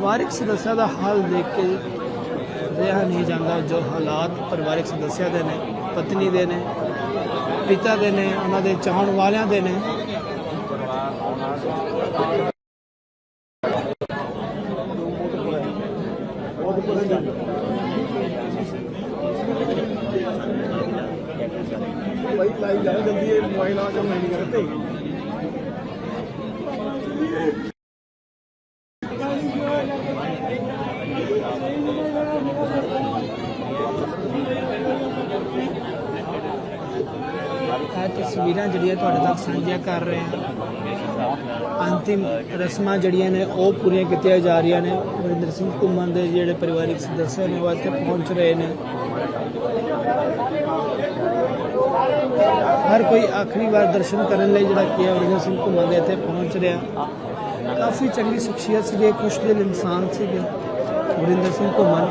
ਪਰਿਵਾਰਿਕ ਸਦੱਸਿਆ ਦਾ ਹਾਲ ਦੇਖ ਕੇ ਰਿਹਾ ਨਹੀਂ ਜਾਂਦਾ, ਜੋ ਹਾਲਾਤ ਪਰਿਵਾਰਕ ਸਦੱਸਿਆ ਦੇ ਨੇ, ਪਤਨੀ ਦੇ ਨੇ, ਪਿਤਾ ਦੇ ਨੇ, ਉਹਨਾਂ ਦੇ ਚਾਹਣ ਵਾਲਿਆਂ ਦੇ ਨੇ ਭਾਈ ਲਾਈਵ ਜਾ ਜਲਦੀ ਇਹ ਮੋਬਾਈਲ ਆ ਕੰਮ ਨਹੀਂ ਕਰਤੇ ਇਹ ਤਸਵੀਰਾਂ ਜਿਹੜੀਆਂ ਤੁਹਾਡੇ ਤੱਕ ਸਾਂਝੀਆਂ ਕਰ ਰਹੇ ਹਾਂ ਅੰਤਿਮ ਰਸਮਾਂ ਜਿਹੜੀਆਂ ਨੇ ਉਹ ਪੂਰੀਆਂ ਕੀਤੀਆਂ ਜਾ ਰਹੀਆਂ ਨੇ। ਵਰਿੰਦਰ ਸਿੰਘ ਘੁੰਮਣ ਦੇ ਜਿਹੜੇ ਪਰਿਵਾਰਿਕ ਸਦੱਸਿਆ ਨੇ ਉਹ ਇੱਥੇ ਪਹੁੰਚ ਰਹੇ ਨੇ। ਹਰ ਕੋਈ ਆਖਰੀ ਵਾਰ ਦਰਸ਼ਨ ਕਰਨ ਲਈ ਜਿਹੜਾ ਕੀ ਹੈ ਵਰਿੰਦਰ ਸਿੰਘ ਘੁੰਮਣ ਦੇ ਇੱਥੇ ਪਹੁੰਚ ਰਿਹਾ। ਕਾਫੀ ਚੰਗੀ ਸ਼ਖਸੀਅਤ ਸੀਗੇ, ਖੁਸ਼ਦਿਲ ਇਨਸਾਨ ਸੀਗੇ ਵਰਿੰਦਰ ਸਿੰਘ ਘੁੰਮਣ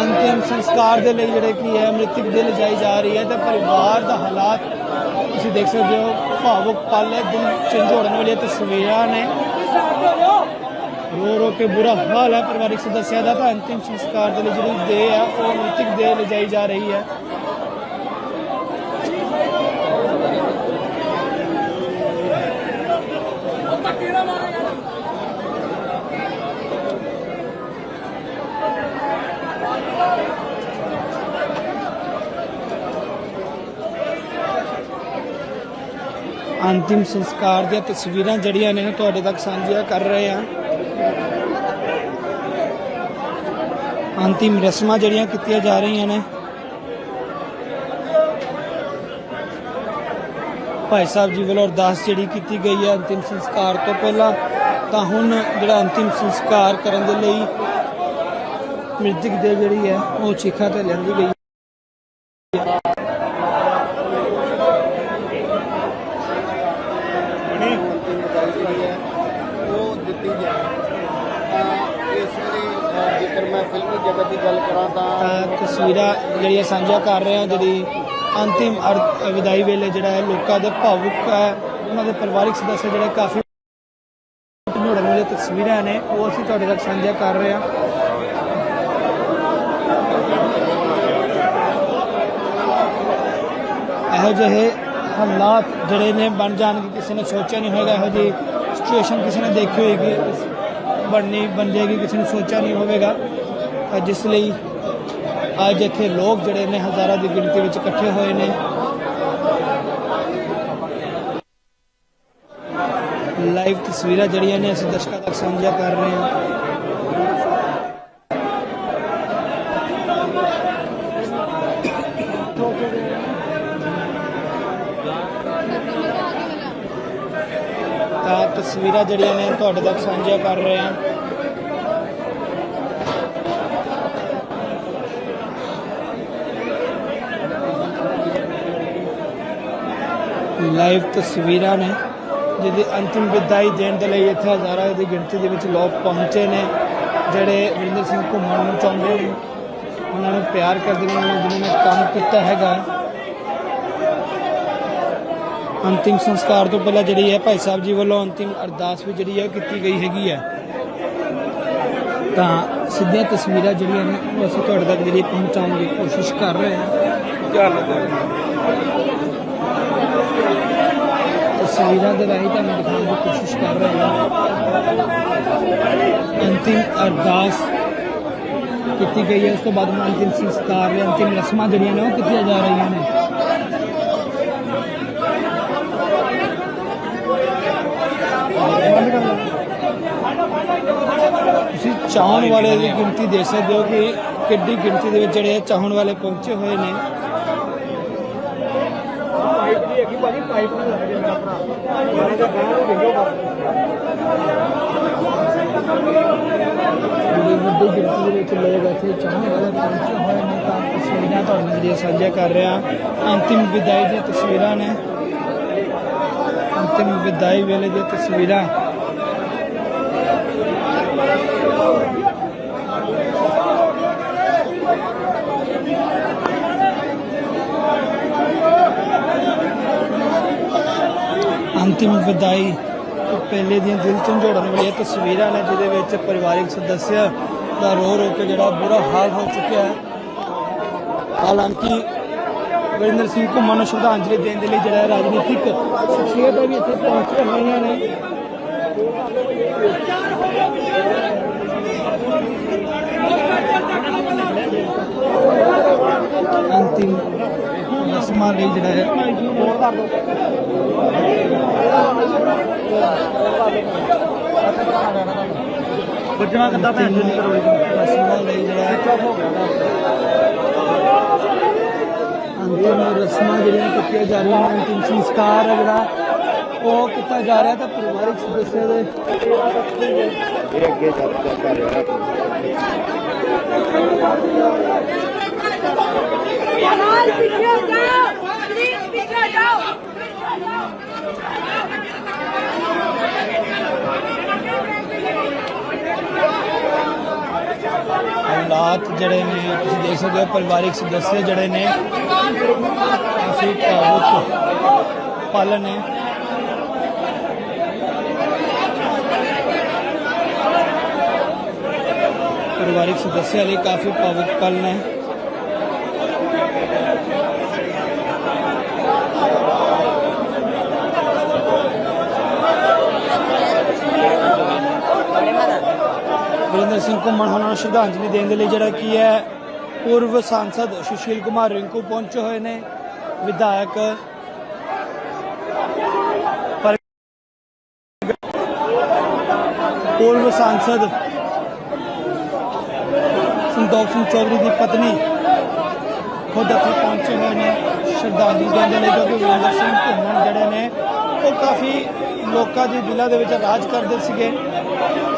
ਅੰਤਿਮ ਸੰਸਕਾਰ ਦੇ ਲਈ ਜਿਹੜੇ ਕੀ ਹੈ, ਮ੍ਰਿਤਕ ਦੇ ਲਿਜਾਈ ਜਾ ਰਹੀ ਹੈ ਤੇ ਪਰਿਵਾਰ ਦਾ ਹਾਲਾਤ ਤੁਸੀਂ ਦੇਖ ਸਕਦੇ ਹੋ, ਭਾਵੁਕ ਪਲ ਹੈ ਦਿਲ ਝੰਜੋੜਨ ਵਾਲੀਆਂ ਤਸਵੀਰਾਂ ਨੇ ਰੋ ਰੋ ਕੇ ਬੁਰਾ ਹਾਲ ਹੈ ਪਰਿਵਾਰਿਕ ਸਦੱਸਿਆਂ ਦਾ ਤਾਂ ਅੰਤਿਮ ਸੰਸਕਾਰ ਦੇ ਲਈ ਜਿਹੜੀ ਦੇਹ ਹੈ, ਉਹ ਮ੍ਰਿਤਕ ਦੇ ਲਿਜਾਈ ਜਾ ਰਹੀ ਹੈ। ਅੰਤਿਮ ਸੰਸਕਾਰ ਦੀਆਂ ਤਸਵੀਰਾਂ ਜਿਹੜੀਆਂ ਨੇ ਤੁਹਾਡੇ ਤੱਕ ਸਾਂਝੀਆਂ ਕਰ ਰਹੇ ਹਾਂ। ਅੰਤਿਮ ਰਸਮਾਂ ਜਿਹੜੀਆਂ ਕੀਤੀਆਂ ਜਾ ਰਹੀਆਂ ਨੇ। ਭਾਈ ਸਾਹਿਬ ਜੀ ਵੱਲੋਂ ਅਰਦਾਸ ਜਿਹੜੀ ਕੀਤੀ ਗਈ ਹੈ ਅੰਤਿਮ ਸੰਸਕਾਰ ਤੋਂ ਪਹਿਲਾਂ, ਤਾਂ ਹੁਣ ਜਿਹੜਾ ਅੰਤਿਮ ਸੰਸਕਾਰ ਕਰਨ ਦੇ ਲਈ ਮ੍ਰਿਤਕ ਦੇ ਜਿਹੜੀ ਹੈ, ਉਹ ਚਿਖਾ ਤੇ ਲੈਂਦੀ ਗਈ। ਉਹ ਦਿੱਤੀ ਜਾਏ। ਇਸ ਵੇਲੇ ਜੇਕਰ ਮੈਂ ਫਿਲਮੀ ਜਗਤ ਦੀ ਗੱਲ ਕਰਾਂ ਤਾਂ ਤਸਵੀਰਾਂ ਜਿਹੜੀਆਂ ਸਾਂਝਾ ਕਰ ਰਹੇ ਹਾਂ ਜਿਹੜੀ ਅੰਤਿਮ ਅਰ- ਵਿਦਾਈ ਵੇਲੇ ਜਿਹੜਾ ਹੈ, ਲੋਕਾਂ ਦੇ ਭਾਵੁਕ ਹੈ, ਉਹਨਾਂ ਦੇ ਪਰਿਵਾਰਿਕ ਸਦੱਸ ਜਿਹੜੇ ਕਾਫੀ ਝੋੜਨ ਵਾਲੀਆਂ ਤਸਵੀਰਾਂ ਨੇ, ਉਹ ਅਸੀਂ ਤੁਹਾਡੇ ਤੱਕ ਸਾਂਝਾ ਕਰ ਰਹੇ ਹਾਂ। ਇਹੋ ਜਿਹੇ ਹਾਲਾਤ ਜਿਹੜੇ ਨੇ ਬਣ ਜਾਣਗੇ, ਕਿਸੇ ਨੇ ਸੋਚਿਆ ਨਹੀਂ ਹੋਏਗਾ ਇਹੋ ਜਿਹੀ ਸਿਚੁਏਸ਼ਨ ਕਿਸੇ ਨੇ ਦੇਖੀ ਹੋਏਗੀ, ਬਣਨੀ ਬਣ ਜਾਏਗੀ ਕਿਸੇ ਨੇ ਸੋਚਿਆ ਨਹੀਂ ਹੋਵੇਗਾ ਜਿਸ ਲਈ ਅੱਜ ਇੱਥੇ ਲੋਕ ਜਿਹੜੇ ਨੇ ਹਜ਼ਾਰਾਂ ਦੀ ਗਿਣਤੀ ਵਿੱਚ ਇਕੱਠੇ ਹੋਏ ਨੇ। ਲਾਈਵ ਤਸਵੀਰਾਂ ਜਿਹੜੀਆਂ ਨੇ ਅਸੀਂ ਦਰਸ਼ਕਾਂ ਤੱਕ ਸਾਂਝਾ ਕਰ ਰਹੇ ਹਾਂ। ਤਸਵੀਰਾਂ ਜਿਹੜੀਆਂ ਨੇ ਤੁਹਾਡੇ ਤੱਕ ਸਾਂਝੀਆਂ ਕਰ ਰਹੇ ਹਾਂ। ਲਾਈਵ ਤਸਵੀਰਾਂ ਨੇ, ਜਿਹਦੀ ਅੰਤਿਮ ਵਿਦਾਈ ਦੇਣ ਦੇ ਲਈ ਇੱਥੇ ਹਜ਼ਾਰਾਂ ਦੀ ਗਿਣਤੀ ਦੇ ਵਿੱਚ ਲੋਕ ਪਹੁੰਚੇ ਨੇ, ਜਿਹੜੇ ਵਰਿੰਦਰ ਸਿੰਘ ਘੁੰਮਣ ਨੂੰ ਚਾਹੁੰਦੇ ਨੇ। ਉਹਨਾਂ ਨੂੰ ਪਿਆਰ ਕਰਦੇ ਨੇ, ਉਹਨਾਂ ਨੇ ਜਿਨ੍ਹਾਂ ਨੇ ਕੰਮ ਕੀਤਾ ਹੈਗਾ। ਅੰਤਿਮ ਸੰਸਕਾਰ ਤੋਂ ਪਹਿਲਾਂ ਜਿਹੜੀ ਹੈ ਭਾਈ ਸਾਹਿਬ ਜੀ ਵੱਲੋਂ ਅੰਤਿਮ ਅਰਦਾਸ ਵੀ ਜਿਹੜੀ ਹੈ ਉਹ ਕੀਤੀ ਗਈ ਹੈਗੀ ਹੈ। ਤਾਂ ਸਿੱਧੀਆਂ ਤਸਵੀਰਾਂ ਜਿਹੜੀਆਂ ਨੇ, ਉਹ ਅਸੀਂ ਤੁਹਾਡੇ ਤੱਕ ਜਿਹੜੀ ਪਹੁੰਚਾਉਣ ਦੀ ਕੋਸ਼ਿਸ਼ ਕਰ ਰਹੇ ਹਾਂ। ਤਸਵੀਰਾਂ ਦੇ ਰਾਹੀਂ ਤੁਹਾਨੂੰ ਦਿਖਾਉਣ ਦੀ ਕੋਸ਼ਿਸ਼ ਕਰ ਰਹੇ ਹਾਂ। ਅੰਤਿਮ ਅਰਦਾਸ ਕੀਤੀ ਗਈ ਹੈ, ਉਸ ਤੋਂ ਬਾਅਦ ਹੁਣ ਅੰਤਿਮ ਸੰਸਕਾਰ ਅੰਤਿਮ ਰਸਮਾਂ ਜਿਹੜੀਆਂ ਨੇ, ਉਹ ਕੀਤੀਆਂ ਜਾ ਰਹੀਆਂ ਨੇ। ਤੁਸੀਂ ਚਾਹਣ ਵਾਲੇ ਦੀ ਗਿਣਤੀ ਦੇਖ ਸਕਦੇ ਹੋ ਕਿ ਕਿੱਡੀ ਗਿਣਤੀ ਦੇ ਵਿੱਚ ਜਿਹੜੇ ਚਾਹਣ ਵਾਲੇ ਪਹੁੰਚੇ ਹੋਏ ਨੇ। ਵੱਡੀ ਗਿਣਤੀ ਦੇ ਵਿੱਚ ਲੋਕ ਇੱਥੇ ਚਾਹਣ ਵਾਲੇ ਪਹੁੰਚੇ ਹੋਏ ਨੇ ਤਾਂ ਤਸਵੀਰਾਂ ਤੁਹਾਨੂੰ ਜਿਹੜੀਆਂ ਸਾਂਝਾ ਕਰ ਰਿਹਾ ਅੰਤਿਮ ਵਿਦਾਈ ਦੀਆਂ ਤਸਵੀਰਾਂ ਨੇ। ਅੰਤਿਮ ਵਿਦਾਈ ਵੇਲੇ ਦੀਆਂ ਤਸਵੀਰਾਂ। ਅੰਤਿਮ ਵਿਦਾਈ? ਪਹਿਲੇ ਦੀਆਂ ਦਿਲ ਝੰਜੋੜਨ ਵਾਲੀਆਂ ਤਸਵੀਰਾਂ ਨੇ ਜਿਹਦੇ ਵਿੱਚ ਪਰਿਵਾਰਿਕ ਸਦੱਸਿਆ ਦਾ ਰੋ ਰੋ ਕੇ ਜਿਹੜਾ ਬੁਰਾ ਹਾਲ ਹੋ ਚੁੱਕਿਆ ਹੈ। ਹਾਲਾਂਕਿ ਵਰਿੰਦਰ ਸਿੰਘ ਘੁੰਮਣ ਨੂੰ ਸ਼ਰਧਾਂਜਲੀ ਦੇਣ ਦੇ ਲਈ ਜਿਹੜਾ ਰਾਜਨੀਤਿਕ ਸ਼ਖਸੀਅਤਾਂ ਵੀ ਇੱਥੇ ਪਹੁੰਚ ਰਹੀਆਂ ਨੇ। ਅੰਤਿਮ ਰਸਮਾਂ ਲਈ ਜਿਹੜਾ ਹੈ। ਵੱਜਣਾ ਕਿੱਦਾਂ ਭੈਣ ਜੀ? ਰਸਮਾਂ ਲਈ ਜਿਹੜਾ ਹੈ। ਅੰਤਿਮ ਰਸਮਾਂ ਜਿਹੜੀਆਂ ਕੀਤੀਆਂ ਜਾ ਰਹੀਆਂ ਨੇ ਅੰਤਿਮ ਸੰਸਕਾਰ ਹੈ ਜਿਹੜਾ ਉਹ ਕੀਤਾ ਜਾ ਰਿਹਾ ਤਾਂ ਪਰਿਵਾਰਿਕ ਸਦੱਸਿਆ ਦੇ ਇਹ ਅੱਗੇ ਚੱਲ ਚੱਲ ਰਿਹਾ। यार ਹਾਲਾਤ ਜਿਹੜੇ ਨੇ ਤੁਸੀਂ ਦੇਖ ਸਕਦੇ ਹੋ ਪਰਿਵਾਰਿਕ ਸਦੱਸਿਆ ਜਿਹੜੇ ਨੇ ਕਾਫੀ ਭਾਵੁਕ ਪਲ ਨੇ ਪਰਿਵਾਰਿਕ ਸਦੱਸਿਆ ਲਈ ਕਾਫੀ ਭਾਵੁਕ ਪਲ ਨੇ ਵਰਿੰਦਰ ਸਿੰਘ ਘੁੰਮਣ ਹੋਣਾ ਨੂੰ ਸ਼ਰਧਾਂਜਲੀ ਦੇਣ ਦੇ ਲਈ ਜਿਹੜਾ ਕੀ ਹੈ, ਪੂਰਵ ਸਾਂਸਦ ਸੁਸ਼ੀਲ ਕੁਮਾਰ ਰਿੰਕੂ ਪਹੁੰਚੇ ਹੋਏ ਨੇ, ਵਿਧਾਇਕ ਪਰ- ਪੂਰਵ ਸਾਂਸਦ ਸੰਤੋਖ ਸਿੰਘ ਚੌਧਰੀ ਦੀ ਪਤਨੀ ਖੁਦ ਇੱਥੇ ਪਹੁੰਚੇ ਹੋਏ ਨੇ, ਸ਼ਰਧਾਂਜਲੀ ਦੇਣ ਦੇ ਲਈ ਕਿਉਂਕਿ ਵਰਿੰਦਰ ਸਿੰਘ ਘੁੰਮਣ ਜਿਹੜੇ ਨੇ, ਉਹ ਕਾਫੀ ਲੋਕਾਂ ਦੇ ਦਿਲਾਂ ਦੇ ਵਿੱਚ ਰਾਜ ਕਰਦੇ ਸੀਗੇ।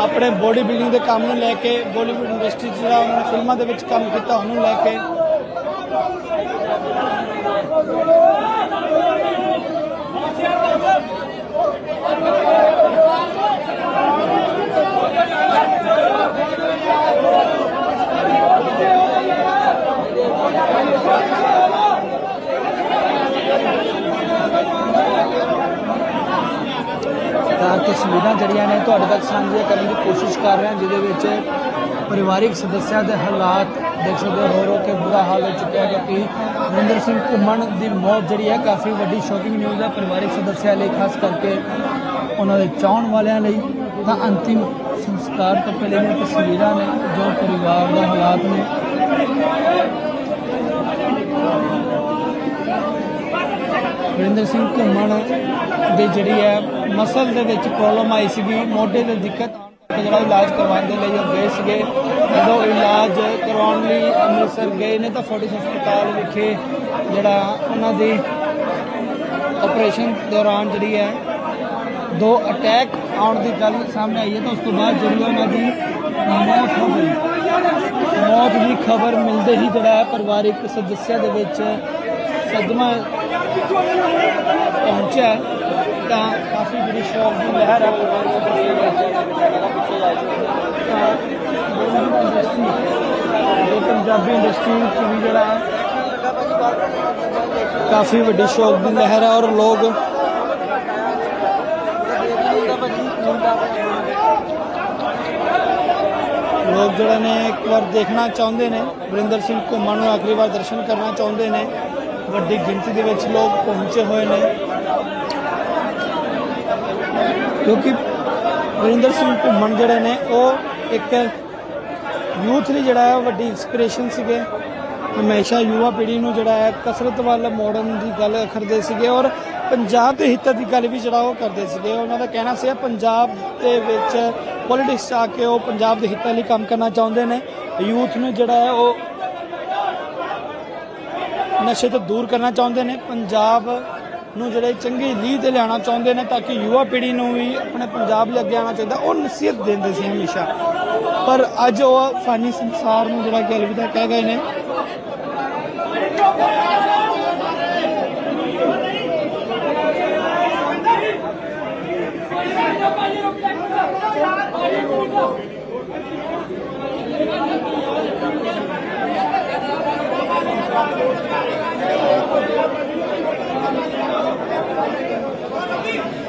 ਆਪਣੇ ਬੋਡੀ ਬਿਲਡਿੰਗ ਦੇ ਕੰਮ ਨੂੰ ਲੈ ਕੇ ਬਾਲੀਵੁੱਡ ਇੰਡਸਟਰੀ ਜਿਹੜਾ ਉਹਨਾਂ ਨੇ ਫਿਲਮਾਂ ਦੇ ਵਿੱਚ ਕੰਮ ਕੀਤਾ, ਉਹਨੂੰ ਲੈ ਕੇ। ਤਾਂ ਤਸਵੀਰਾਂ ਜਿਹੜੀਆਂ ਨੇ ਤੁਹਾਡੇ ਤੱਕ ਸਾਂਝੀਆਂ ਕਰਨ ਦੀ ਕੋਸ਼ਿਸ਼ ਕਰ ਰਹੇ ਹਾਂ, ਜਿਹਦੇ ਵਿੱਚ ਪਰਿਵਾਰਿਕ ਸਦੱਸਿਆਂ ਦੇ ਹਾਲਾਤ ਦੇਖ ਸਕਦੇ ਹੋ ਰੋ ਕੇ ਬੁਰਾ ਹਾਲ ਹੋ ਚੁੱਕਿਆ ਹੈ ਕਿ ਵਰਿੰਦਰ ਸਿੰਘ ਘੁੰਮਣ ਦੀ ਮੌਤ ਜਿਹੜੀ ਹੈ ਕਾਫੀ ਵੱਡੀ ਸ਼ੌਕਿੰਗ ਨਿਊਜ਼ ਹੈ ਪਰਿਵਾਰਿਕ ਸਦੱਸਿਆਂ ਲਈ, ਖਾਸ ਕਰਕੇ ਉਹਨਾਂ ਦੇ ਚਾਹਣ ਵਾਲਿਆਂ ਲਈ। ਤਾਂ ਅੰਤਿਮ ਸੰਸਕਾਰ ਤੋਂ ਪਹਿਲੇ ਦੀਆਂ ਤਸਵੀਰਾਂ ਨੇ, ਜੋ ਪਰਿਵਾਰ ਦੇ ਹਾਲਾਤ ਨੇ। ਵਰਿੰਦਰ ਸਿੰਘ ਘੁੰਮਣ ਦੇ ਜਿਹੜੀ ਹੈ, ਮਸਲ ਦੇ ਵਿੱਚ ਪ੍ਰੋਬਲਮ ਆਈ ਸੀਗੀ। ਮੋਢੇ ਦੇ ਦਿੱਕਤ ਆਉਣ ਕਰਕੇ ਜਿਹੜਾ ਇਲਾਜ ਕਰਵਾਉਣ ਦੇ ਲਈ ਉਹ ਗਏ ਸੀਗੇ। ਜਦੋਂ ਇਲਾਜ ਕਰਵਾਉਣ ਲਈ ਅੰਮ੍ਰਿਤਸਰ ਗਏ ਨੇ ਤਾਂ ਫੋਰਟਿਸ ਹਸਪਤਾਲ ਵਿਖੇ ਜਿਹੜਾ ਉਹਨਾਂ ਦੀ ਆਪਰੇਸ਼ਨ ਦੌਰਾਨ ਜਿਹੜੀ ਹੈ, ਦੋ ਅਟੈਕ ਆਉਣ ਦੀ ਗੱਲ ਸਾਹਮਣੇ ਆਈ ਹੈ ਤਾਂ ਉਸ ਤੋਂ ਬਾਅਦ ਜਿਹੜੀ ਉਹਨਾਂ ਦੀ ਮੌਤ ਹੋ ਗਈ। ਮੌਤ ਦੀ ਖਬਰ ਮਿਲਦੇ ਹੀ ਜਿਹੜਾ ਹੈ, ਪਰਿਵਾਰਿਕ ਸਦੱਸਿਆ ਦੇ ਵਿੱਚ ਸਦਮਾ ਪਹੁੰਚਿਆ। ਤਾਂ ਕਾਫੀ ਜਿਹੜੀ ਸ਼ੌਕ ਦੀ ਲਹਿਰ ਹੈ ਪਰਿਵਾਰਿਕ ਸਦੱਸਿਆ ਵਿੱਚ ਤਾਂ ਪੰਜਾਬੀ ਇੰਡਸਟਰੀ ਵਿੱਚ ਵੀ ਜਿਹੜਾ ਕਾਫੀ ਵੱਡੀ ਸ਼ੌਕ ਦੀ ਲਹਿਰ ਹੈ ਔਰ ਲੋਕ ਲੋਕ ਜਿਹੜੇ ਨੇ ਇੱਕ ਵਾਰ ਦੇਖਣਾ ਚਾਹੁੰਦੇ ਨੇ, ਵਰਿੰਦਰ ਸਿੰਘ ਘੁੰਮਣ ਨੂੰ ਆਖਰੀ ਵਾਰ ਦਰਸ਼ਨ ਕਰਨਾ ਚਾਹੁੰਦੇ ਨੇ, ਵੱਡੀ ਗਿਣਤੀ ਦੇ ਵਿੱਚ ਲੋਕ ਪਹੁੰਚੇ ਹੋਏ ਨੇ। ਕਿਉਂਕਿ ਵਰਿੰਦਰ ਸਿੰਘ ਘੁੰਮਣ ਜਿਹੜੇ ਨੇ, ਉਹ ਇੱਕ ਯੂਥ ਲਈ ਜਿਹੜਾ ਹੈ ਉਹ ਵੱਡੀ ਇਨਸਪੀਰੇਸ਼ਨ ਸੀਗੇ। ਹਮੇਸ਼ਾ ਯੁਵਾ ਪੀੜ੍ਹੀ ਨੂੰ ਜਿਹੜਾ ਹੈ, ਕਸਰਤ ਵੱਲ ਮੋੜਨ ਦੀ ਗੱਲ ਕਰਦੇ ਸੀਗੇ ਔਰ ਪੰਜਾਬ ਦੇ ਹਿੱਤਾਂ ਦੀ ਗੱਲ ਵੀ ਜਿਹੜਾ ਉਹ ਕਰਦੇ ਸੀਗੇ। ਉਹਨਾਂ ਦਾ ਕਹਿਣਾ ਸੀ, ਪੰਜਾਬ ਦੇ ਵਿੱਚ ਪੋਲਿਟਿਕਸ 'ਚ ਆ ਕੇ ਉਹ ਪੰਜਾਬ ਦੇ ਹਿੱਤਾਂ ਲਈ ਕੰਮ ਕਰਨਾ ਚਾਹੁੰਦੇ ਨੇ। ਯੂਥ ਨੂੰ ਜਿਹੜਾ ਹੈ, ਉਹ ਨਸ਼ੇ ਤੋਂ ਦੂਰ ਕਰਨਾ ਚਾਹੁੰਦੇ ਨੇ। ਪੰਜਾਬ ਨੂੰ ਜਿਹੜੇ ਚੰਗੀ ਲੀਹ ਤੇ ਲਿਆਉਣਾ ਚਾਹੁੰਦੇ ਨੇ ਤਾਂ ਕਿ ਯੁਵਾ ਪੀੜ੍ਹੀ ਨੂੰ ਵੀ ਆਪਣੇ ਪੰਜਾਬ ਲਈ ਅੱਗੇ ਆਉਣਾ ਚਾਹੁੰਦਾ, ਉਹ ਨਸੀਹਤ ਦਿੰਦੇ ਸੀ ਹਮੇਸ਼ਾ। ਪਰ ਅੱਜ ਉਹ ਫਾਨੀ ਸੰਸਾਰ ਨੂੰ ਜਿਹੜਾ ਕਿ ਅਲਵਿਦਾ ਕਹਿ ਗਏ ਨੇ। ¡Vamos,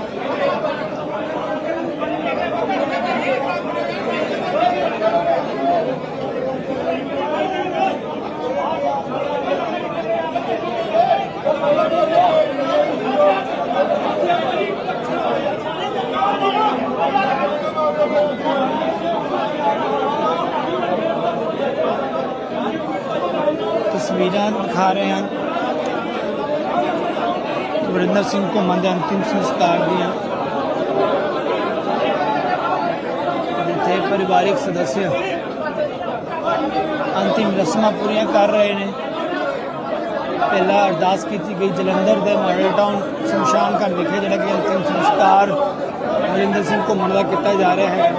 ਸਿੰਘ ਘੁੰਮਣ ਦੇ ਅੰਤਿਮ ਸੰਸਕਾਰ ਦੀਆਂ। ਜਿੱਥੇ ਪਰਿਵਾਰਿਕ ਸਦੱਸਿਆ ਅੰਤਿਮ ਰਸਮਾਂ ਪੂਰੀਆਂ ਕਰ ਰਹੇ ਨੇ। ਪਹਿਲਾਂ ਅਰਦਾਸ ਕੀਤੀ ਗਈ ਜਲੰਧਰ ਦੇ ਮਾਡਲ ਟਾਊਨ ਸ਼ਮਸ਼ਾਨ ਘਾਟ ਵਿਖੇ, ਜਿਹੜਾ ਕਿ ਅੰਤਿਮ ਸੰਸਕਾਰ ਵਰਿੰਦਰ ਸਿੰਘ ਘੁੰਮਣ ਦਾ ਕੀਤਾ ਜਾ ਰਿਹਾ ਹੈ।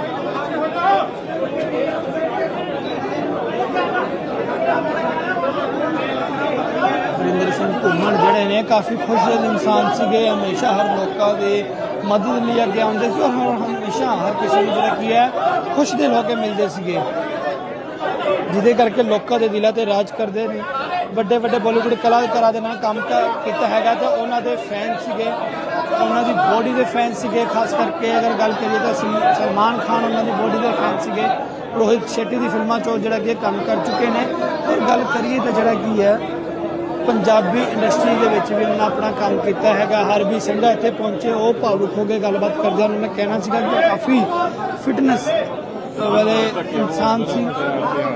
ਘੁੰਮਣ ਜਿਹੜੇ ਨੇ, ਕਾਫੀ ਖੁਸ਼ਦਿਲ ਇਨਸਾਨ ਸੀਗੇ। ਹਮੇਸ਼ਾ ਹਰ ਲੋਕਾਂ ਦੇ ਮਦਦ ਲਈ ਅੱਗੇ ਆਉਂਦੇ ਸੀ ਔਰ ਹਰ- ਹਮੇਸ਼ਾ ਹਰ ਕਿਸੇ ਨੂੰ ਜਿਹੜਾ ਕੀ ਹੈ ਖੁਸ਼ਦਿਲ ਹੋ ਕੇ ਮਿਲਦੇ ਸੀਗੇ। ਜਿਹਦੇ ਕਰਕੇ ਲੋਕਾਂ ਦੇ ਦਿਲਾਂ ਤੇ ਰਾਜ ਕਰਦੇ ਨੇ। ਵੱਡੇ ਵੱਡੇ ਬਾਲੀਵੁੱਡ ਕਲਾਕਾਰਾਂ ਦੇ ਨਾਲ ਕੰਮ ਕੀਤਾ ਹੈਗਾ ਤੇ ਉਹਨਾਂ ਦੇ ਫੈਨ ਸੀਗੇ। ਉਹਨਾਂ ਦੀ ਬੋਡੀ ਦੇ ਫੈਨ ਸੀਗੇ। ਖਾਸ ਕਰਕੇ ਅਗਰ ਗੱਲ ਕਰੀਏ ਤਾਂ ਸਲ- ਸਲਮਾਨ ਖਾਨ ਉਹਨਾਂ ਦੀ ਬੋਡੀ ਦੇ ਫੈਨ ਸੀਗੇ। ਰੋਹਿਤ ਸ਼ੈਟੀ ਦੀ ਫਿਲਮਾਂ 'ਚੋਂ ਜਿਹੜਾ ਕਿ ਕੰਮ ਕਰ ਚੁੱਕੇ ਨੇ। ਔਰ ਗੱਲ ਕਰੀਏ ਤਾਂ ਜਿਹੜਾ ਕੀ ਹੈ ਪੰਜਾਬੀ ਇੰਡਸਟਰੀ ਦੇ ਵਿੱਚ ਵੀ ਉਹਨਾਂ ਆਪਣਾ ਕੰਮ ਕੀਤਾ ਹੈਗਾ। ਹਰ ਸਿੰਘਾ ਇੱਥੇ ਪਹੁੰਚੇ, ਉਹ ਭਾਵੁਕ ਹੋ ਕੇ ਗੱਲਬਾਤ ਕਰਦੇ ਉਹਨਾਂ ਨੇ ਕਹਿਣਾ ਸੀਗਾ ਕਿ ਕਾਫੀ ਫਿਟਨੈਸ ਵਾਲੇ ਇਨਸਾਨ ਸੀ।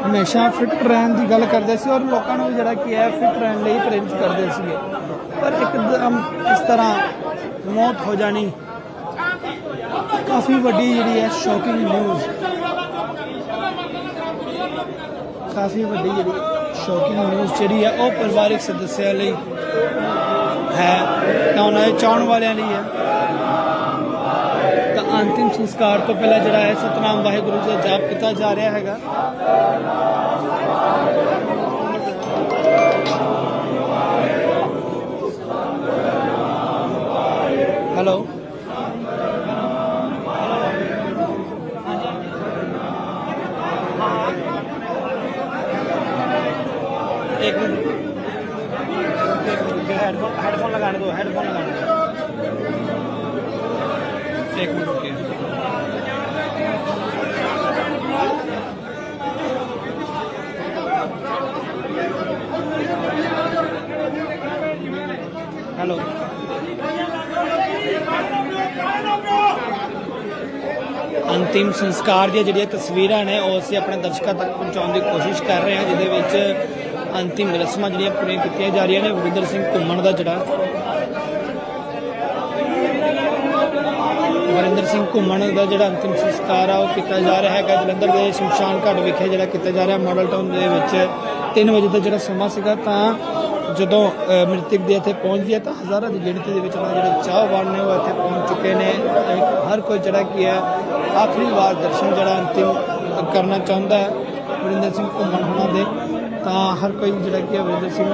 ਹਮੇਸ਼ਾ ਫਿਟ ਰਹਿਣ ਦੀ ਗੱਲ ਕਰਦੇ ਸੀ ਔਰ ਲੋਕਾਂ ਨੂੰ ਜਿਹੜਾ ਕੀ ਹੈ, ਫਿਟ ਰਹਿਣ ਲਈ ਪ੍ਰੇਰਿਤ ਕਰਦੇ ਸੀਗੇ। ਪਰ ਇੱਕਦਮ ਇਸ ਤਰ੍ਹਾਂ ਮੌਤ ਹੋ ਜਾਣੀ ਕਾਫੀ ਵੱਡੀ ਜਿਹੜੀ ਹੈ ਸ਼ੌਕਿੰਗ ਨਿਊਜ਼ ਕਾਫੀ ਵੱਡੀ ਜਿਹੜੀ ਸ਼ੌਕਿੰਗ ਨਿਊਜ਼ ਜਿਹੜੀ ਹੈ ਉਹ ਪਰਿਵਾਰਿਕ ਸਦੱਸਿਆਂ ਲਈ ਹੈ, ਤਾਂ ਉਹਨਾਂ ਦੇ ਚਾਹਣ ਵਾਲਿਆਂ ਲਈ ਹੈ। ਤਾਂ ਅੰਤਿਮ ਸੰਸਕਾਰ ਤੋਂ ਪਹਿਲਾਂ ਜਿਹੜਾ ਹੈ ਸਤਨਾਮ ਵਾਹਿਗੁਰੂ ਜੀ ਦਾ ਜਾਪ ਕੀਤਾ ਜਾ ਰਿਹਾ ਹੈਗਾ। एक मिनट हेडफोन हेडफोन लगाने दो हेडफोन लगाने दो एक मिनट रुकिए हेलो ਅੰਤਿਮ ਸੰਸਕਾਰ ਦੀਆਂ ਜਿਹੜੀਆਂ ਤਸਵੀਰਾਂ ਨੇ ਉਹ ਅਸੀਂ ਆਪਣੇ ਦਰਸ਼ਕਾਂ ਤੱਕ ਪਹੁੰਚਾਉਣ ਦੀ ਕੋਸ਼ਿਸ਼ ਕਰ ਰਹੇ ਹਾਂ ਜਿਹਦੇ ਵਿੱਚ ਅੰਤਿਮ ਰਸਮਾਂ ਜਿਹੜੀਆਂ ਪੂਰੀਆਂ ਕੀਤੀਆਂ ਜਾ ਰਹੀਆਂ ਨੇ ਵਰਿੰਦਰ ਸਿੰਘ ਘੁੰਮਣ ਦਾ ਜਿਹੜਾ। ਵਰਿੰਦਰ ਸਿੰਘ ਘੁੰਮਣ ਦਾ ਜਿਹੜਾ ਅੰਤਿਮ ਸੰਸਕਾਰ ਆ, ਉਹ ਕੀਤਾ ਜਾ ਰਿਹਾ ਹੈਗਾ। ਜਲੰਧਰ ਦੇ ਸ਼ਮਸ਼ਾਨ ਘਾਟ ਵਿਖੇ ਜਿਹੜਾ ਕੀਤਾ ਜਾ ਰਿਹਾ ਮਾਡਲ ਟਾਊਨ ਦੇ ਵਿੱਚ। 3 ਵਜੇ ਦਾ ਜਿਹੜਾ ਸਮਾਂ ਸੀਗਾ, ਤਾਂ ਜਦੋਂ ਮ੍ਰਿਤਕ ਦੇ ਇੱਥੇ ਪਹੁੰਚਦੀ ਹੈ, ਤਾਂ ਹਜ਼ਾਰਾਂ ਦੀ ਗਿਣਤੀ ਦੇ ਵਿੱਚ ਉਹਨਾਂ ਜਿਹੜੇ ਚਾਹਵਾਨ ਨੇ ਉਹ ਇੱਥੇ ਪਹੁੰਚ ਚੁੱਕੇ ਨੇ। ਹਰ ਕੋਈ ਜਿਹੜਾ ਕੀ ਹੈ, ਆਖਰੀ ਵਾਰ ਦਰਸ਼ਨ ਜਿਹੜਾ ਅੰਤਿਮ ਕਰਨਾ ਚਾਹੁੰਦਾ ਹੈ। ਵਰਿੰਦਰ ਸਿੰਘ ਘੁੰਮਣ ਉਹਨਾਂ ਦੇ ਤਾਂ ਹਰ ਕੋਈ ਜਿਹੜਾ ਕਿ ਅਮਰਿੰਦਰ ਸਿੰਘ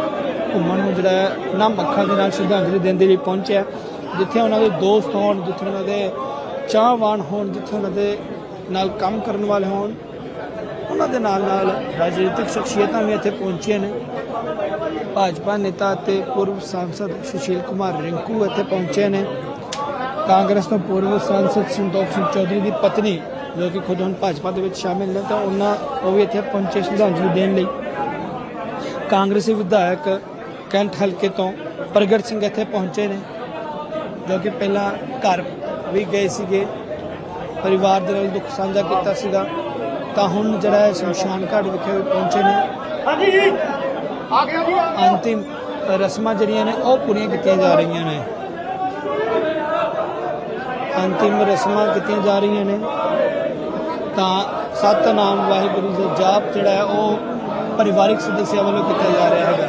ਘੁੰਮਣ ਨੂੰ ਜਿਹੜਾ ਹੈ ਨਮ ਅੱਖਾਂ ਦੇ ਨਾਲ ਸ਼ਰਧਾਂਜਲੀ ਦੇਣ ਦੇ ਲਈ ਪਹੁੰਚਿਆ। ਜਿੱਥੇ ਉਹਨਾਂ ਦੇ ਦੋਸਤ ਹੋਣ, ਜਿੱਥੇ ਉਹਨਾਂ ਦੇ ਚਾਹਵਾਨ ਹੋਣ, ਜਿੱਥੇ ਉਹਨਾਂ ਦੇ ਨਾਲ ਕੰਮ ਕਰਨ ਵਾਲੇ ਹੋਣ, ਉਹਨਾਂ ਦੇ ਨਾਲ ਨਾਲ ਰਾਜਨੀਤਿਕ ਸ਼ਖਸੀਅਤਾਂ ਵੀ ਇੱਥੇ ਪਹੁੰਚੀਆਂ ਨੇ। ਭਾਜਪਾ ਨੇਤਾ ਅਤੇ ਪੂਰਵ ਸਾਂਸਦ ਸੁਸ਼ੀਲ ਕੁਮਾਰ ਰਿੰਕੂ ਇੱਥੇ ਪਹੁੰਚੇ ਨੇ। ਕਾਂਗਰਸ ਤੋਂ ਪੂਰਵ ਸਾਂਸਦ ਸੰਤੋਖ ਸਿੰਘ ਚੌਧਰੀ ਦੀ ਪਤਨੀ, ਜੋ ਕਿ ਖੁਦ ਹੁਣ ਭਾਜਪਾ ਦੇ ਵਿੱਚ ਸ਼ਾਮਿਲ ਨੇ, ਤਾਂ ਉਹਨਾਂ ਉਹ ਵੀ ਇੱਥੇ ਪਹੁੰਚੇ ਸ਼ਰਧਾਂਜਲੀ ਦੇਣ ਲਈ। ਕਾਂਗਰਸੀ ਵਿਧਾਇਕ ਕੈਂਟ ਹਲਕੇ ਤੋਂ ਪ੍ਰਗਟ ਸਿੰਘ ਇੱਥੇ ਪਹੁੰਚੇ ਨੇ ਜੋ ਕਿ ਪਹਿਲਾਂ ਘਰ ਵੀ ਗਏ ਸੀਗੇ ਪਰਿਵਾਰ ਦੇ ਨਾਲ ਦੁੱਖ ਸਾਂਝਾ ਕੀਤਾ ਸੀਗਾ। ਤਾਂ ਹੁਣ ਜਿਹੜਾ ਹੈ ਸ਼ਮਸ਼ਾਨ ਘਾਟ ਵਿਖੇ ਪਹੁੰਚੇ ਨੇ। ਅੰਤਿਮ ਰਸਮਾਂ ਜਿਹੜੀਆਂ ਨੇ ਉਹ ਪੂਰੀਆਂ ਕੀਤੀਆਂ ਜਾ ਰਹੀਆਂ ਨੇ। ਅੰਤਿਮ ਰਸਮਾਂ ਕੀਤੀਆਂ ਜਾ ਰਹੀਆਂ ਨੇ। ਤਾਂ ਸਤਨਾਮ ਵਾਹਿਗੁਰੂ ਦਾ ਜਾਪ ਜਿਹੜਾ ਹੈ ਉਹ ਪਰਿਵਾਰਿਕ ਸਦੱਸਿਆਂ ਵੱਲੋਂ ਕੀਤਾ ਜਾ ਰਿਹਾ ਹੈਗਾ।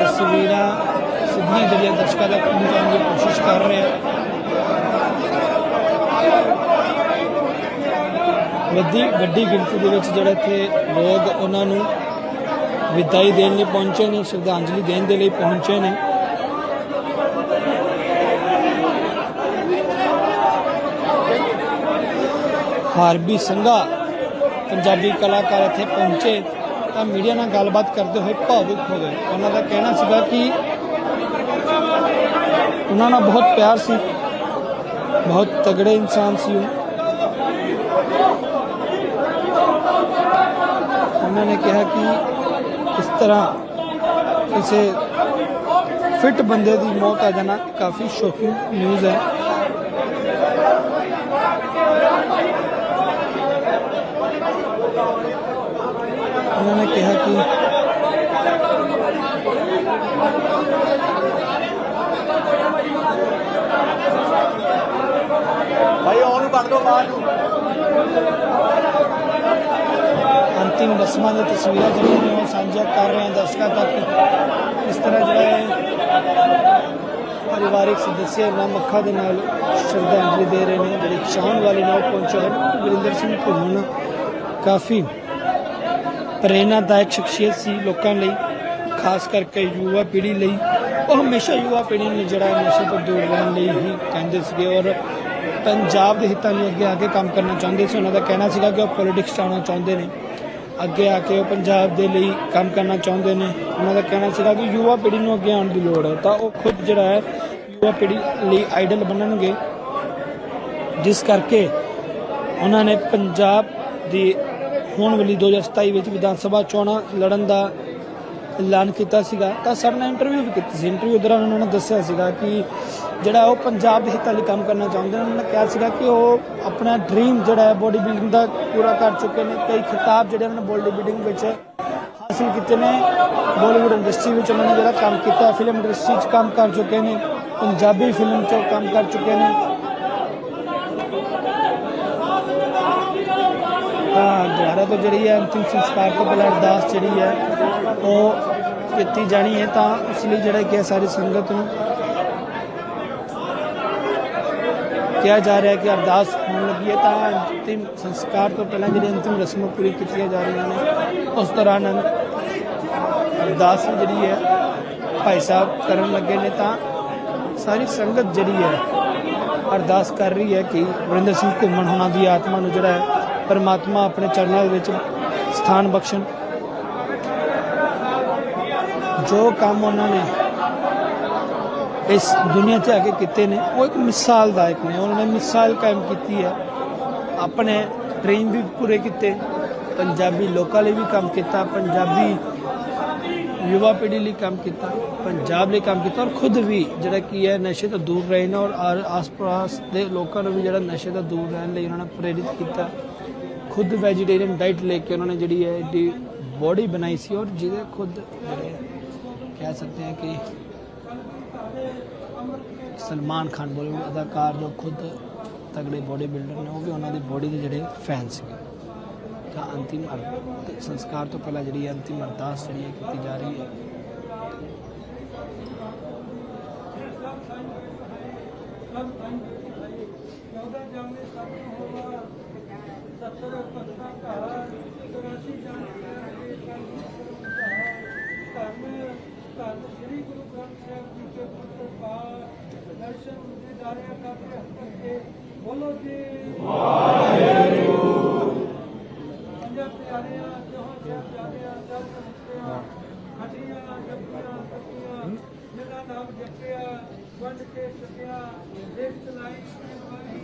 ਤਸਵੀਰਾਂ ਸਿੱਧੀਆਂ ਜਿਹੜੀਆਂ ਦਰਸ਼ਕਾਂ ਤੱਕ ਪਹੁੰਚਾਉਣ ਦੀ ਕੋਸ਼ਿਸ਼ ਕਰ ਰਹੇ ਹਾਂ। ਵੱਡੀ ਵੱਡੀ ਗਿਣਤੀ ਦੇ ਵਿੱਚ ਜਿਹੜੇ ਇੱਥੇ ਲੋਕ ਉਹਨਾਂ ਨੂੰ ਵਿਦਾਈ ਦੇਣ ਲਈ ਪਹੁੰਚੇ ਨੇ, ਸ਼ਰਧਾਂਜਲੀ ਦੇਣ ਦੇ ਲਈ ਪਹੁੰਚੇ ਨੇ। ਹਾਰਬੀ ਸੰਘਾ ਪੰਜਾਬੀ ਕਲਾਕਾਰ ਇੱਥੇ ਪਹੁੰਚੇ ਤਾਂ ਮੀਡੀਆ ਨਾਲ ਗੱਲਬਾਤ ਕਰਦੇ ਹੋਏ ਭਾਵੁਕ ਹੋ ਗਏ। ਉਹਨਾਂ ਦਾ ਕਹਿਣਾ ਸੀਗਾ ਕਿ ਉਹਨਾਂ ਨਾਲ ਬਹੁਤ ਪਿਆਰ ਸੀ, ਬਹੁਤ ਤਗੜੇ ਇਨਸਾਨ ਸੀ ਉਹ। ਉਹਨਾਂ ਨੇ ਕਿਹਾ ਕਿ ਇਸ ਤਰ੍ਹਾਂ ਕਿਸੇ ਫਿੱਟ ਬੰਦੇ ਦੀ ਮੌਤ ਆ ਜਾਣਾ ਕਾਫੀ ਸ਼ੌਕਿੰਗ ਨਿਊਜ਼ ਹੈ। ਉਹਨਾਂ ਨੇ ਕਿਹਾ ਕਿ ਭਾਈ ਉਹਨੂੰ ਕੱਢ ਦੋ ਬਾਹਰ ਨੂੰ ਅੰਤਿਮ ਰਸਮਾਂ ਦੀਆਂ ਤਸਵੀਰਾਂ ਜਿਹੜੀਆਂ ਨੇ ਉਹ ਸਾਂਝਾ ਕਰ ਰਹੇ ਹਾਂ ਦਰਸ਼ਕਾਂ ਤੱਕ ਇਸ ਤਰ੍ਹਾਂ ਜਿਹੜਾ ਹੈ ਪਰਿਵਾਰਿਕ ਸਦੱਸਿਆ ਨਾਮ ਅੱਖਾਂ ਦੇ ਨਾਲ ਸ਼ਰਧਾਂਜਲੀ ਦੇ ਰਹੇ ਨੇ ਜਿਹੜੇ ਚਾਹਣ ਵਾਲੇ ਨੇ ਉਹ ਪਹੁੰਚੇ ਹਨ ਵਰਿੰਦਰ ਸਿੰਘ ਘੁੰਮਣ ਕਾਫੀ ਪ੍ਰੇਰਨਾਦਾਇਕ ਸ਼ਖਸੀਅਤ ਸੀ ਲੋਕਾਂ ਲਈ, ਖਾਸ ਕਰਕੇ ਯੁਵਾ ਪੀੜ੍ਹੀ ਲਈ। ਉਹ ਹਮੇਸ਼ਾ ਯੁਵਾ ਪੀੜ੍ਹੀ ਨੂੰ ਜਿਹੜਾ ਨਸ਼ੇ ਤੋਂ ਦੂਰ ਰਹਿਣ ਲਈ ਹੀ ਕਹਿੰਦੇ ਸੀਗੇ ਔਰ ਪੰਜਾਬ ਦੇ ਹਿੱਤਾਂ ਲਈ ਅੱਗੇ ਆ ਕੇ ਕੰਮ ਕਰਨਾ ਚਾਹੁੰਦੇ ਸੀ। ਉਹਨਾਂ ਦਾ ਕਹਿਣਾ ਸੀਗਾ ਕਿ ਉਹ ਪੋਲਿਟਿਕਸ 'ਚ ਆਉਣਾ ਚਾਹੁੰਦੇ ਨੇ। ਅੱਗੇ ਆ ਕੇ ਉਹ ਪੰਜਾਬ ਦੇ ਲਈ ਕੰਮ ਕਰਨਾ ਚਾਹੁੰਦੇ ਨੇ। ਉਹਨਾਂ ਦਾ ਕਹਿਣਾ ਸੀਗਾ ਕਿ ਯੁਵਾ ਪੀੜ੍ਹੀ ਨੂੰ ਅੱਗੇ ਆਉਣ ਦੀ ਲੋੜ ਹੈ। ਤਾਂ ਉਹ ਖੁਦ ਜਿਹੜਾ ਹੈ ਯੁਵਾ ਪੀੜ੍ਹੀ ਲਈ ਆਈਡਲ ਬਣਨਗੇ। ਜਿਸ ਕਰਕੇ ਉਹਨਾਂ ਨੇ ਪੰਜਾਬ ਦੀ ਹੋਣ ਵਾਲੀ 2027 ਵਿੱਚ ਵਿਧਾਨ ਸਭਾ ਚੋਣਾਂ ਲੜਨ ਦਾ ਐਲਾਨ ਕੀਤਾ ਸੀਗਾ, ਤਾਂ ਸਰ ਨੇ ਇੰਟਰਵਿਊ ਵੀ ਕੀਤੀ ਸੀ। ਇੰਟਰਵਿਊ ਦੌਰਾਨ ਉਹਨਾਂ ਨੇ ਦੱਸਿਆ ਸੀਗਾ ਕਿ ਜਿਹੜਾ ਉਹ ਪੰਜਾਬ ਦੇ ਹਿੱਤਾਂ ਲਈ ਕੰਮ ਕਰਨਾ ਚਾਹੁੰਦੇ ਨੇ। ਉਹਨਾਂ ਨੇ ਕਿਹਾ ਸੀਗਾ ਕਿ ਉਹ ਆਪਣਾ ਡ੍ਰੀਮ ਜਿਹੜਾ ਹੈ ਬੋਡੀ ਬਿਲਡਿੰਗ ਦਾ ਪੂਰਾ ਕਰ ਚੁੱਕੇ ਨੇ। ਕਈ ਖਿਤਾਬ ਜਿਹੜੇ ਉਹਨਾਂ ਨੇ ਬੋਡੀ ਬਿਲਡਿੰਗ ਵਿੱਚ ਹਾਸਿਲ ਕੀਤੇ ਨੇ। ਬਾਲੀਵੁੱਡ ਇੰਡਸਟਰੀ ਵਿੱਚ ਉਹਨਾਂ ਨੇ ਜਿਹੜਾ ਕੰਮ ਕੀਤਾ ਫਿਲਮ ਇੰਡਸਟਰੀ 'ਚ ਕੰਮ ਕਰ ਚੁੱਕੇ ਨੇ। ਪੰਜਾਬੀ ਫਿਲਮ 'ਚ ਕੰਮ ਕਰ ਚੁੱਕੇ ਨੇ। ਦੁਆਰਾ ਤੋਂ ਜਿਹੜੀ ਹੈ ਅੰਤਿਮ ਸੰਸਕਾਰ ਤੋਂ ਪਹਿਲਾਂ ਅਰਦਾਸ ਜਿਹੜੀ ਹੈ ਉਹ ਕੀਤੀ ਜਾਣੀ ਹੈ, ਤਾਂ ਉਸ ਲਈ ਜਿਹੜਾ ਕਿ ਸਾਰੀ ਸੰਗਤ ਨੂੰ ਕਿਹਾ ਜਾ ਰਿਹਾ ਹੈ ਕਿ ਅਰਦਾਸ ਹੋਣ ਲੱਗੀ ਹੈ, ਤਾਂ ਅੰਤਿਮ ਸੰਸਕਾਰ ਤੋਂ ਪਹਿਲਾਂ ਜਿਹੜੀ ਅੰਤਿਮ ਰਸਮਾਂ ਪੂਰੀ ਕੀਤੀਆਂ ਜਾ ਰਹੀਆਂ ਨੇ, ਉਸ ਦੌਰਾਨ ਅਰਦਾਸ ਜਿਹੜੀ ਹੈ ਭਾਈ ਸਾਹਿਬ ਕਰਨ ਲੱਗੇ ਨੇ, ਤਾਂ ਸਾਰੀ ਸੰਗਤ ਜਿਹੜੀ ਹੈ ਅਰਦਾਸ ਕਰ ਰਹੀ ਹੈ ਕਿ ਵਰਿੰਦਰ ਸਿੰਘ ਘੁੰਮਣ ਹੋਣਾ ਦੀ ਆਤਮਾ ਨੂੰ ਜਿਹੜਾ ਹੈ ਪਰਮਾਤਮਾ ਆਪਣੇ ਚਰਨਾਂ ਦੇ ਵਿੱਚ ਸਥਾਨ ਬਖਸ਼ਣ। ਜੋ ਕੰਮ ਉਹਨਾਂ ਨੇ ਇਸ ਦੁਨੀਆ 'ਤੇ ਆ ਕੇ ਕੀਤੇ ਨੇ, ਉਹ ਇੱਕ ਮਿਸਾਲਦਾਇਕ ਨੇ। ਉਹਨਾਂ ਨੇ ਮਿਸਾਲ ਕਾਇਮ ਕੀਤੀ ਹੈ। ਆਪਣੇ ਡ੍ਰੀਮ ਵੀ ਪੂਰੇ ਕੀਤੇ। ਪੰਜਾਬੀ ਲੋਕਾਂ ਲਈ ਵੀ ਕੰਮ ਕੀਤਾ, ਪੰਜਾਬੀ ਯੁਵਾ ਪੀੜ੍ਹੀ ਲਈ ਕੰਮ ਕੀਤਾ, ਪੰਜਾਬ ਲਈ ਕੰਮ ਕੀਤਾ। ਔਰ ਖੁਦ ਵੀ ਜਿਹੜਾ ਕੀ ਹੈ, ਨਸ਼ੇ ਤੋਂ ਦੂਰ ਰਹੇ ਨੇ ਔਰ ਆਸ-ਪਾਸ ਦੇ ਲੋਕਾਂ ਨੂੰ ਵੀ ਜਿਹੜਾ ਨਸ਼ੇ ਤੋਂ ਦੂਰ ਰਹਿਣ ਲਈ ਉਹਨਾਂ ਨੇ ਪ੍ਰੇਰਿਤ ਕੀਤਾ। ਖੁਦ ਵੈਜੀਟੇਰੀਅਨ ਡਾਈਟ ਲੈ ਕੇ ਉਹਨਾਂ ਨੇ ਜਿਹੜੀ ਹੈ ਏਡੀ ਬੋਡੀ ਬਣਾਈ ਸੀ ਔਰ ਜਿਹਦੇ ਖੁਦ ਜਿਹੜੇ ਕਹਿ ਸਕਦੇ ਹਾਂ ਕਿ ਸਲਮਾਨ ਖਾਨ ਬੋਲੀਵੁੱਡ ਅਦਾਕਾਰ ਜੋ ਖੁਦ ਤਗੜੇ ਬੋਡੀ ਬਿਲਡਰ ਨੇ, ਉਹ ਵੀ ਉਹਨਾਂ ਦੀ ਬੋਡੀ ਦੇ ਜਿਹੜੇ ਫੈਨ ਸੀਗੇ। ਤਾਂ ਅੰਤਿਮ ਅਰ- ਸੰਸਕਾਰ ਤੋਂ ਪਹਿਲਾਂ ਜਿਹੜੀ ਅੰਤਿਮ ਅਰਦਾਸ ਜਿਹੜੀ ਹੈ ਕੀਤੀ ਜਾ ਰਹੀ ਹੈ। ਬੋਲੋ ਜੀ ਪੰਜਾਬ ਪਿਆਰਿਆਂ ਜਹਾਂ ਸਾਹਿਬ ਪਿਆਰਿਆਂ ਜਲ ਸਮੁਖਿਆ ਹੱਡੀਆਂ ਜੱਪੀਆਂ ਕੱਟੀਆਂ ਜਿਹਦਾ ਨਾਮ ਜਪਿਆ ਵੰਡ ਕੇ ਸਕਿਆ ਦੇਖ ਚਲਾਈ ਵਾਲੀ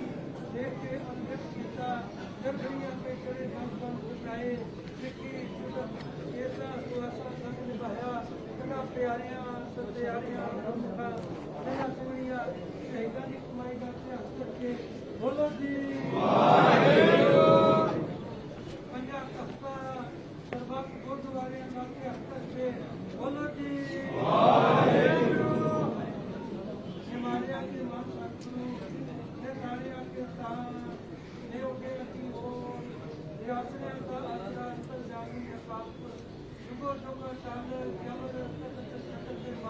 ਦੇਖ ਕੇ ਅੰਮ੍ਰਿਤ ਕੀਤਾ ਪਿਆਰਿਆਂ ਸਤਿਆਰਿਆਂ ਮੁਖਾ ਕਨਾ ਸੁਣੀਆਂ ਸ਼ਹੀਦਾਂ ਦੀ ਕਮਾਈ ਦਾ ਇਤਿਹਾਸ ਕਰਕੇ ਬੋਲੋ ਜੀ। ਪੰਜਾਬ ਕਸਬਾ ਸਰਬੱਤ ਗੁਰਦੁਆਰਿਆਂ ਨਾਲ ਕੇ ਹੱਥ ਤੇ ਬੋਲੋ ਜੀ ਹਿਮਾਲਿਆ ਕੇ ਮਾਨ ਸਤਿਗੁਰੂ ਤੇ ਸਾਰਿਆਂ ਕੇ ਤਾਂ ਨੇ ਹੋਗੇ ਅਸੀਂ ਹੋ ਰਿਆਸਤਾਂ ਦਾ ਆਸਰਾ ਅੰਤਰ ਜਾਨੀ ਹੈ ਪਾਪ ਸੁਗੋ ਸੁਗੋ ਚਾਲ ਕਮਰ ਤਤ ਤਤ ਦੇ ਮਾਨ ਨਮ ਨਮ ਸਾਰੇ ਧੰਨ ਧੰਨ ਸ੍ਰੀ ਗੁਰੂ ਗ੍ਰੰਥ ਸਾਹਿਬ ਜੀ ਮਹਾਰਾਜ ਜੀ ਨੂੰ ਹਰਿ ਕ੍ਰਿਪਾਨ ਧੰਨ ਧੰਨ ਕਰੇ ਵਾਲੇ ਸ੍ਰੀ ਬਾਬਾ ਜੀ ਕੇ ਤਾਂ ਕਰਦੇ ਪਿਆਰੇ ਆਪ ਦੇ ਦੇ ਭਾਈ ਨੰਦਰ ਸਿੰਘ ਮਨ ਬਾਣੀ ਦੇ ਜੋ ਆਪ ਜੀ ਦੇ ਜੀ ਆਜਾ ਬਖਸ਼ੀ ਸੀ ਜਿਨੇ ਸਵਾਸ ਬਖਸ਼ੇ ਸਨ ਸ੍ਰੀ ਪਾਤਸ਼ਾਹ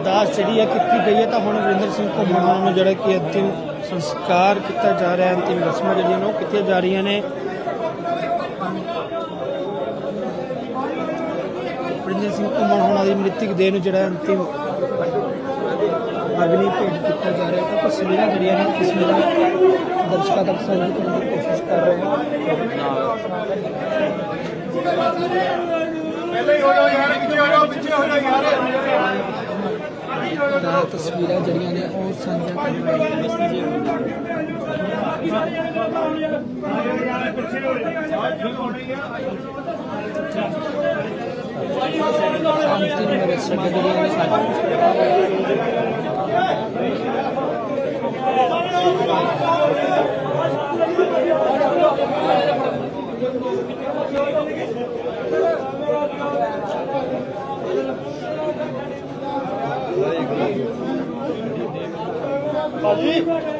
ਅਰਦਾਸ ਜਿਹੜੀ ਹੈ ਕੀਤੀ ਗਈ ਹੈ ਤਾਂ ਹੁਣ ਵਰਿੰਦਰ ਸਿੰਘ ਘੁੰਮਣ ਹੋਣਾ ਨੂੰ ਜਿਹੜਾ ਕਿ ਅੰਤਿਮ ਸੰਸਕਾਰ ਕੀਤਾ ਜਾ ਰਿਹਾ ਹੈ ਅੰਤਿਮ ਰਸਮਾਂ ਜਿਹੜੀਆਂ ਨੇ ਉਹ ਕੀਤੀਆਂ ਜਾ ਰਹੀਆਂ ਨੇ। ਵਰਿੰਦਰ ਸਿੰਘ ਘੁੰਮਣ ਹੋਣਾ ਦੀ ਮ੍ਰਿਤਕ ਦੇਹ ਨੂੰ ਜਿਹੜਾ ਅੰਤਿਮ ਅਗਨੀ ਭੇਟ ਕੀਤਾ ਜਾ ਰਿਹਾ ਹੈ ਤਾਂ ਤਸਵੀਰਾਂ ਜਿਹੜੀਆਂ ਨੇ ਤਸਵੀਰਾਂ ਦਰਸ਼ਕਾਂ ਤੱਕ ਸਾਂਝੀ ਕਰਨ ਦੀ ਕੋਸ਼ਿਸ਼ ਕਰ ਰਹੇ ਹਾਂ ਪਹਿਲੇ ਹੀ ਹੋ ਜਾਓ ਯਾਰ ਪਿੱਛੇ ਹੋ ਜਾਓ ਪਿੱਛੇ ਹੋ ਜਾਓ ਯਾਰ। ਤਾਂ ਤਸਵੀਰਾਂ ਜਿਹੜੀਆਂ ਨੇ ਉਹ ਸਾਂਝਾ ਕਰ ਰਹੇ ਹਾਂ ਅੰਤਿਮ ਰਸਮਾਂ ਜਿਹੜੀਆਂ ਨੇ 老徐。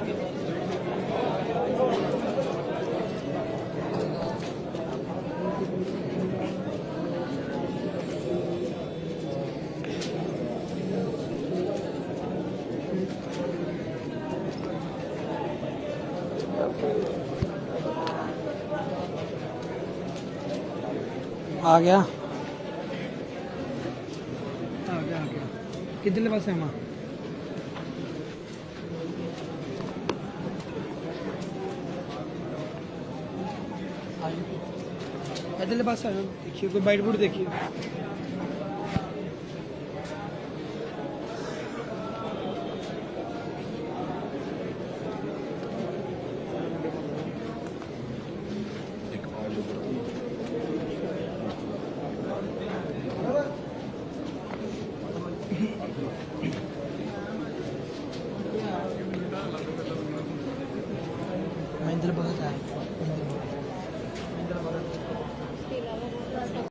आ गया आ गया आ गया कितने पास है वहाँ इधरले पास आयो देखिए कोई बाइट बूट देखिए